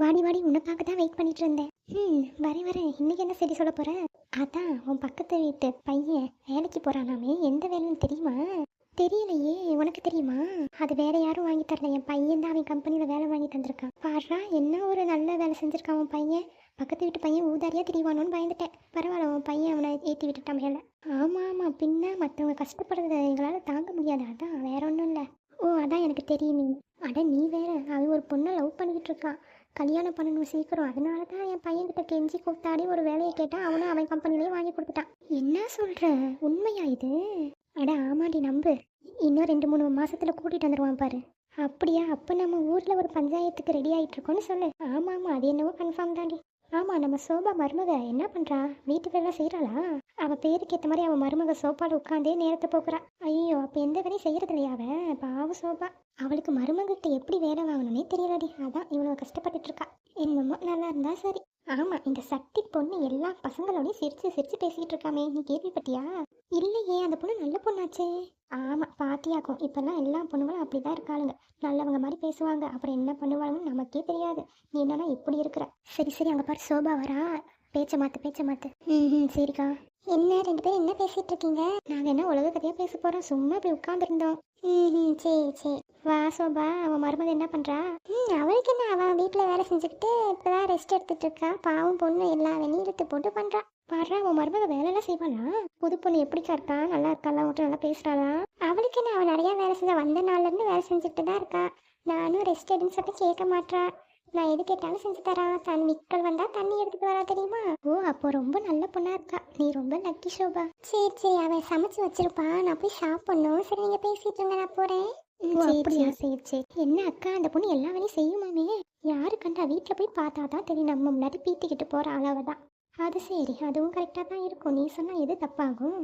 வாடி வாடி உனக்காக தான் வெயிட் பண்ணிட்டு இருந்தேன். ம் வரேன் வரேன். இன்னைக்கு என்ன சரி சொல்ல போற? அதான் உன் பக்கத்து வீட்டு பையன் வேலைக்கு போறானாமே எந்த வேலைன்னு தெரியுமா? தெரியலையே உனக்கு தெரியுமா? அது வேற யாரும் வாங்கி தரல. என் பையன் தான் அவன் கம்பெனியில் வேலை வாங்கி தந்திருக்கான். பாடுறா என்ன ஒரு நல்ல வேலை செஞ்சிருக்கான் உன் பையன்? பக்கத்து வீட்டு பையன் ஊதாரியா திரிவானோன்னு பயந்துட்டேன். பரவாயில்ல உன் பையன் அவனை ஏற்றி விட்டுட்டான் மேலே. ஆமாம் ஆமாம் பின்ன மற்றவங்க கஷ்டப்படுறத எங்களால் தாங்க முடியாது. அதான் வேற ஒன்றும் இல்லை. ஓ அதான் எனக்கு தெரியுமே. அட நீ வேற அவன் ஒரு பொண்ணை லவ் பண்ணிக்கிட்டு இருக்கான். கல்யாணம் பண்ணணும் சீக்கிரம். அதனால தான் என் பையன்கிட்ட கெஞ்சி கூத்தாடி ஒரு வேலையை கேட்டால் அவனும் அவன் கம்பெனிலேயே வாங்கி கொடுத்துட்டான். என்ன சொல்கிற உண்மையா இது? அட ஆமாடி நம்பு. இன்னும் ரெண்டு மூணு மாதத்தில் கூட்டிட்டு வந்துருவான் பாரு. அப்படியா? அப்போ நம்ம ஊரில் ஒரு பஞ்சாயத்துக்கு ரெடி ஆகிட்டு இருக்கோன்னு சொல்லு. ஆமாம் ஆமாம் அது என்னவோ கன்ஃபார்ம் தாண்டி. ஆமாம் நம்ம சோபா மருமக என்ன பண்ணுறா வீட்டு வேலை செய்கிறாளா அவள் பேருக்கு ஏற்ற மாதிரி அவள் மருமக சோப்பாவில் உட்காந்தே நேரத்தை போக்குறா. ஐயோ அப்போ எந்த வேலையும் செய்கிறது இல்லையா அவன் பாவ சோபா. அவளுக்கு மருமகிட்ட எப்படி வேலை வாங்கணும்னே தெரியலடி. அதான் இவ்வளோ கஷ்டப்பட்டுட்டு இருக்கா. என்னமோ நல்லா இருந்தா சரி. ஆமாம் இந்த சக்தி பொண்ணு எல்லா பசங்களோடையும் சிரிச்சு சிரிச்சு பேசிக்கிட்டு இருக்காமே. நீ கேள்விப்பட்டியா? இல்லையே அந்த பொண்ணு நல்ல பொண்ணாச்சே. ஆமாம் பாத்தியாக்கும் இப்போல்லாம் எல்லா பொண்ணுங்களும் அப்படி தான் இருக்காளுங்க. நல்லவங்க மாதிரி பேசுவாங்க. அப்புறம் என்ன பண்ணுவாங்கன்னு நமக்கே தெரியாது. நீ என்னன்னா இப்படி இருக்கிற. சரி சரி அங்கே பாரு சோபா வரா. பேச்ச மாத்து பேச்ச மாத்து. ம் ம் சரிக்கா. என்ன ரெண்டு பேரும் என்ன பேசிட்டு இருக்கீங்க? நாங்கள் என்ன உலக கதையாக பேச போகிறோம் சும்மா இப்படி உட்காந்துருந்தோம் ம் ம் சரி சரி. வா சோபா. அவன் மருமக என்ன பண்ணுறா ம் அவளுக்கு என்ன? அவன் வீட்டில் வேலை செஞ்சுக்கிட்டு இப்போதான் ரெஸ்ட் எடுத்துகிட்டு இருக்கா. பாவம் பொண்ணு எல்லா வேலையும் போட்டு பண்ணுறா பாடுறா உன் மருமக வேலையெல்லாம் செய்வாளா? புது பொண்ணு எப்படிக்கா இருக்கா நல்லா இருக்காளா? உன்கிட்ட நல்லா பேசுறாளா? அவளுக்கு என்ன அவள் நிறைய வேலை செஞ்சா வந்த நாள்ல இருந்து வேலை செஞ்சுட்டு தான் இருக்கா. நானும் ரெஸ்ட் எடுன்னு சொல்லிட்டு கேட்க மாட்றா. நான் எது கேட்டாலும் செஞ்சு தரா. தன் விக்கல் வந்தா தண்ணி எடுத்துட்டு வரா தெரியுமா? ஓ அப்போ ரொம்ப நல்ல பொண்ணா இருக்கா. நீ ரொம்ப லக்கி சோபா சரி சரி அவன் சமைச்சு வச்சிருப்பா. நான் போய் சாப்பிடணும் சரி நீங்க பேசிட்டு இருங்க நான் போறேன். அப்படியா? சரி. சரி என்ன அக்கா அந்த பொண்ணு எல்லா வேலையும் செய்யுமாமே யாரு கண்டா? வீட்டில் போய் பார்த்தா தான் தெரியும். நம்ம முன்னாடி பீத்திக்கிட்டு போற அளவு தான் அது சரி அதுவும் கரெக்டாக தான் இருக்கும். நீ சொன்னால் எது தப்பாகும்?